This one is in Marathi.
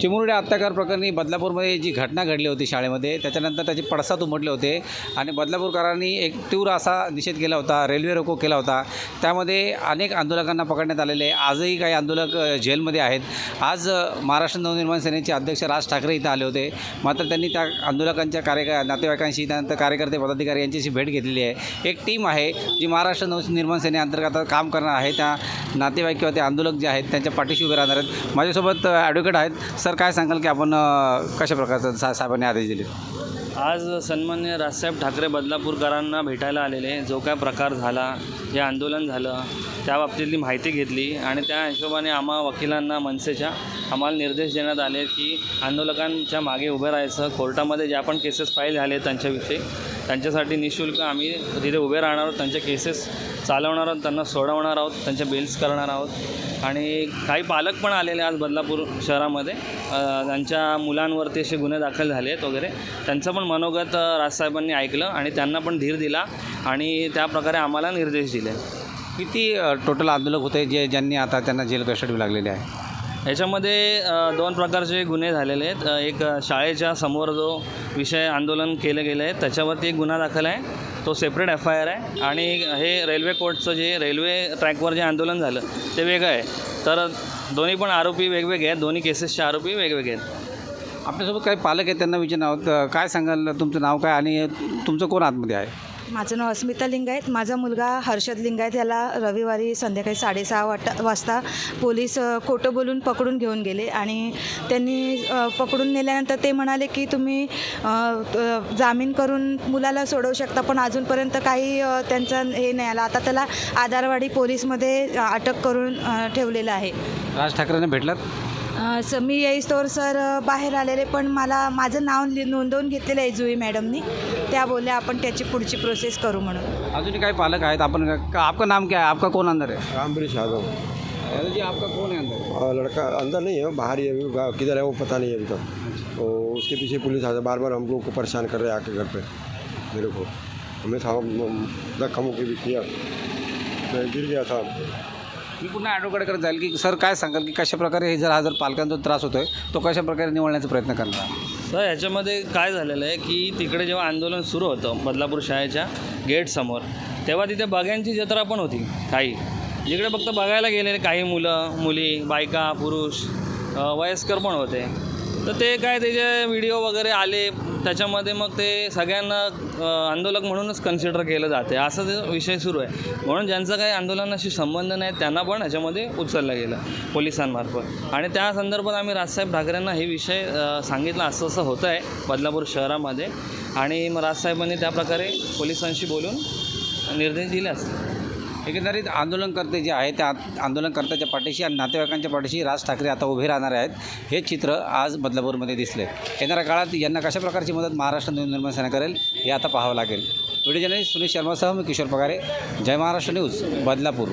चिमुरडे हत्याकार प्रकरणी बदलापूरमध्ये जी घटना घडली होती शाळेमध्ये त्याच्यानंतर त्याचे पडसाद उमटले होते आणि बदलापूरकरांनी एक तीव्र असा निषेध केला होता रेल्वे रोको केला होता. त्यामध्ये अनेक आंदोलकांना पकडण्यात आलेले आहे आजही काही आंदोलक जेलमध्ये आहेत. आज महाराष्ट्र नवनिर्माण सेनेचे अध्यक्ष राज ठाकरे इथं आले होते. मात्र त्यांनी त्या आंदोलकांच्या कार्य नातेवाईकांशी त्यानंतर कार्यकर्ते पदाधिकारी यांच्याशी भेट घेतलेली आहे. एक टीम आहे जी महाराष्ट्र नवनिर्माण सेनेअंतर्गत काम करणार आहे. त्या नातेवाईक किंवा ते आंदोलक जे आहेत त्यांच्या पाठीशी उभे राहणार आहेत. माझ्यासोबत ॲडव्होकेट आहेत. सर काय सांगाल की आपण कशा प्रकारचं सा साहेबांनी आदेश दिले? आज सन्मान्य राजसाहेब ठाकरे बदलापूरकरांना भेटायला आलेले जो काय प्रकार झाला जे आंदोलन झालं त्या बाबतीतली माहिती घेतली आणि त्या हिशोबाने आम्हा वकिलांना मनसेच्या आम्हाला निर्देश देण्यात आले की आंदोलकांच्या मागे उभं राहायचं. कोर्टामध्ये ज्या पण केसेस फाईल झाले त्यांच्याविषयी त्यांच्यासाठी निशुल्क आम्ही तिथे उभे राहणार आहोत त्यांच्या केसेस चालवणार आहोत त्यांना सोडवणार आहोत त्यांच्या बिल्स करणार आहोत. आणि काही पालक पण आलेले आज बदलापूर शहरामध्ये. त्यांच्या मुलांवरती असे गुन्हे दाखल झाले आहेत वगैरे. त्यांचं पण मनोगत राजसाहेबांनी ऐकलं आणि त्यांना पण धीर दिला आणि त्याप्रकारे आम्हाला निर्देश दिले. किती टोटल आंदोलक होते जे ज्यांनी आता त्यांना जेल कस्टडी लागलेली आहे? याच्यामध्ये दोन प्रकारचे गुन्हे झालेले आहेत. एक शाळेच्या समोर जो विषय आंदोलन केलं गेलं आहे त्याच्यावरती एक गुन्हा दाखल आहे. तो सेपरेट एफ आय आर आहे. आणि हे रेल्वे कोर्टचं जे रेल्वे ट्रॅकवर जे आंदोलन झालं ते वेगळं आहे. तर दोन्ही पण आरोपी वेगवेगळे आहेत. दोन्ही केसेसचे आरोपी वेगवेगळे आहेत. आपल्यासोबत काही पालक आहेत त्यांना विचार आहोत. काय सांगाल? तुमचं नाव काय? आणि तुमचं कोण आतमध्ये आहे? माझं नाव अस्मिता लिंगायत माझा मुलगा हर्षद लिंगायत याला रविवारी संध्याकाळी साडेसहा वाटा वाजता पोलीस खोटं बोलून पकडून घेऊन गेले आणि त्यांनी पकडून नेल्यानंतर ते म्हणाले की तुम्ही जामीन करून मुलाला सोडवू शकता पण अजूनपर्यंत काही त्यांचा त्यांचं हे नाही आलं. आता त्याला आधारवाडी पोलीसमध्ये अटक करून ठेवलेलं आहे. राज ठाकरेंना भेटलात? स मी येईस्तोवर सर बाहेर आलेले पण मला माझं नाव लि- नोंदवून घेतलेलं आहे जुई मॅडमनी. त्या बोलल्या आपण त्याची पुढची प्रोसेस करू म्हणून. अजूनही काही पालक आहेत? आपण का, आपका नाम क्या है? आपका कौन अंदर है रामबृष यादव यादव जी आपका कौन है अंदर? और लड़का अंदर नहीं है बाहर ही है अभी गा- किधर है वो पता नहीं है अभी तक तो उसके पीछे पुलिस आता बार बार हम लोग को परेशान कर रहे हैं आके घर पे मेरे को। हमें था धक्का मुक्की भी किया। मैं गिर गया था। मी पुन्हा ॲडव्होकेटकडे जाईल की सर काय सांगाल की कशा प्रकारे हे जर हा जर पालकांचा त्रास होतो आहे तो कशा प्रकारे निवडण्याचा प्रयत्न करणार? सर ह्याच्यामध्ये काय झालेलं आहे की तिकडे जेव्हा आंदोलन सुरू होतं बदलापूर शाळेच्या गेटसमोर तेव्हा तिथे बघ्यांची जत्रा पण होती काही. जिकडे फक्त बघायला गेलेले काही मुलं मुली बायका पुरुष वयस्कर पण होते. तर ते काय त्याचे व्हिडिओ वगैरे आले त्याच्यामध्ये मग ते सगळ्यांना आंदोलक म्हणूनच कन्सिडर केलं जाते. असा ते विषय सुरू आहे. म्हणून ज्यांचा काही आंदोलनाशी संबंध नाही त्यांना पण ह्याच्यामध्ये उचललं गेलं पोलिसांमार्फत. आणि त्या संदर्भात आम्ही राजसाहेब ठाकरेंना हे विषय सांगितला. असं असं होतं आहे बदलापूर शहरामध्ये. आणि मग राजसाहेबांनी त्याप्रकारे पोलिसांशी बोलून निर्देश दिले असते एकंदरीत आंदोलनकर्ते जे आहेत त्या आंदोलनकर्त्याच्या पाठीशी आणि नातेवाईकांच्या पाठीशी राज ठाकरे आता उभे राहणार आहेत. हे चित्र आज बदलापूरमध्ये दिसले. येणाऱ्या काळात यांना कशा प्रकारची मदत महाराष्ट्र नवनिर्माण सेना करेल हे आता पाहावं लागेल. व्हिडिओ जर्नलिस्ट सुनील शर्मासह मी किशोर पगारे. जय महाराष्ट्र न्यूज बदलापूर.